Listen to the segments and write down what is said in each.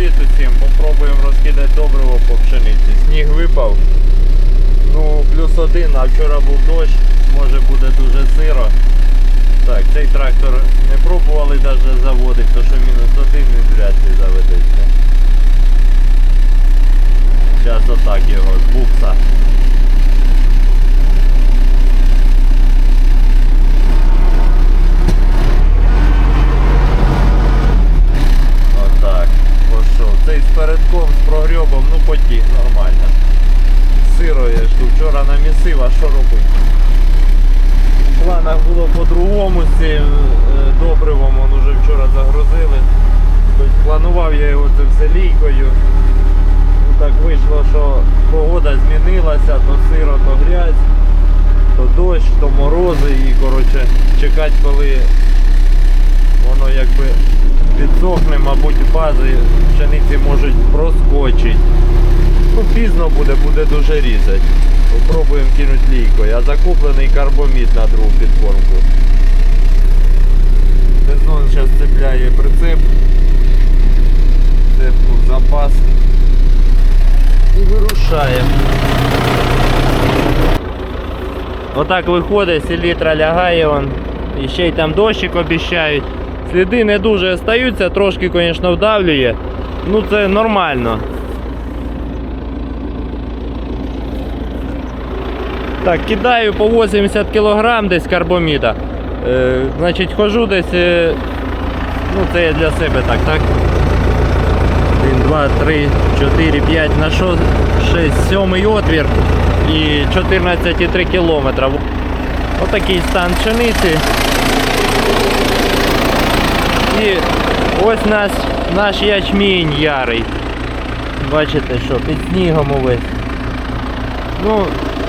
Привіт усім! Попробуємо розкидати добриво по пшениці. Сніг випав. Ну, плюс один, а вчора був дощ, може буде дуже сиро. Так, цей трактор не пробували навіть заводити, то що мінус один він вряд ли заведеться. Зараз отак його з букса. Отак. Пішов. Цей з передком, з ну потік нормально. Сиро я ж вчора намісив, а що робити? В планах було по-другому з цим е, добривом, он уже вчора загрузили. Тобто планував я його це все лійкою. Ну, так вийшло, що погода змінилася, то сиро, то грязь, то дощ, то морози і коротше чекати коли воно якби підсохне, мабуть, бази пшениці можуть проскочити. Ну, пізно буде, буде дуже різати. Попробуємо кинути лійкою. А закуплений карбомід на другу підформку. Сезон зараз цепляє прицеп. Цепку в запас. І вирушаємо. Отак виходить, селітра лягає он. І ще й там дощик обіщають. Сліди не дуже остаються, трошки, звісно, вдавлює. Ну це нормально. Так, кидаю по 80 кг десь карбоміда. Е, значить, хожу десь. Е, ну це я для себе так, так? 1, 2, 3, 4, 5, на що 6, 7 отвір і 14,3 км. Отакий стан пшениці. І ось наш, наш ячмінь ярий. Бачите, що під снігом увесь. Ну,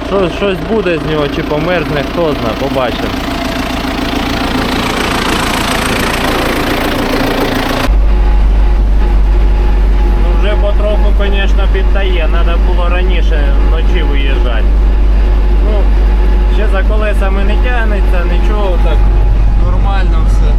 що, щось буде з нього, чи померзне, хто знає, побачимо. Ну вже потроху, звісно, підтає, треба було раніше вночі виїжджати. Ну, ще за колесами не тягнеться, нічого так нормально все.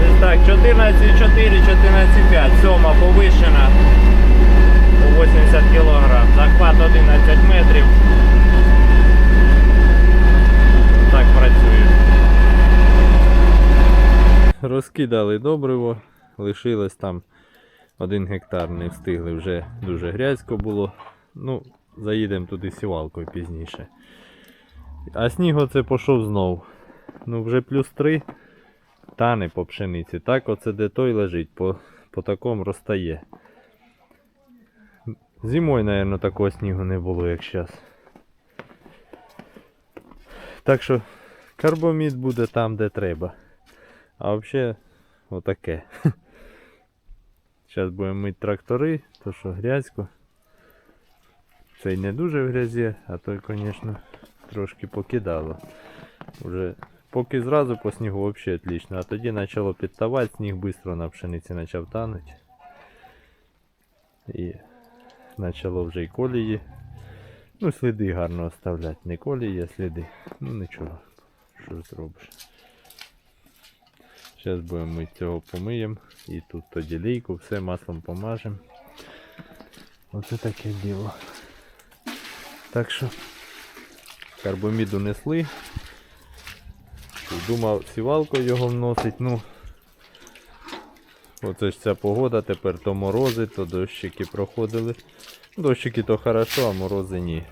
Десь так, 14,4, 14,5, сьома повишена по 80 кг, захват 11 метрів. Так працює. Розкидали добриво, лишилось там один гектар, не встигли, вже дуже грязько було. Ну, заїдемо туди сівалкою пізніше. А сніг оце пішов знов. Ну вже плюс 3 тане по пшениці. Так оце де той лежить, по, по такому розтає. Зимою, мабуть, такого снігу не було, як зараз. Так що карбомід буде там, де треба. А взагалі отаке. Зараз будемо мити трактори, то що грязько. Цей не дуже в грязі, а той, звісно, трошки покидало. Уже поки зразу по снігу взагалі отлично, а тоді почало підтавати, сніг швидко на пшениці почав танути. І почало вже і колії. Ну, сліди гарно оставляти. Не колії, а сліди. Ну нічого. Що зробиш. Зараз будемо ми цього помиємо. І тут тоді лійку, все маслом помажемо. Оце таке діло. Так що карбоміду несли. Думав сівалкою його вносить, ну оце ж ця погода, тепер то морози, то дощики проходили. Дощики то хорошо, а морози ні.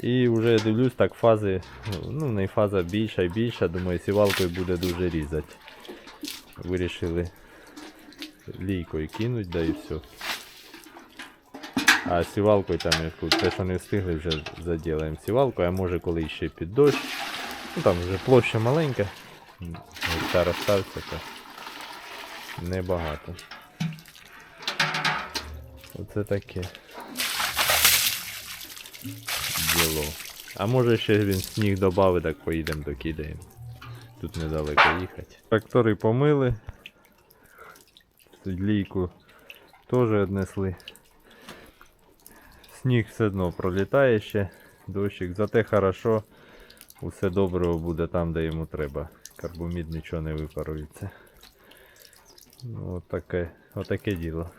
І вже дивлюсь, так фази, ну в неї фаза більша і більша, думаю, сівалкою буде дуже різати. Вирішили лійкою кинуть, да і все. А сівалкою там, те, що не встигли, вже заділаємо сівалкою, а може коли ще під дощ. Ну там вже площа маленька. Гектар остався, то небагато. Оце таке. Діло. А може ще він сніг додав, так поїдемо докидаємо. Тут недалеко їхати. Трактори помили. Лійку теж віднесли. Сніг все одно пролітає ще, дощик, зате хорошо, усе добре буде там, де йому треба. Карбомід нічого не випарується. Ну, отаке, отаке діло.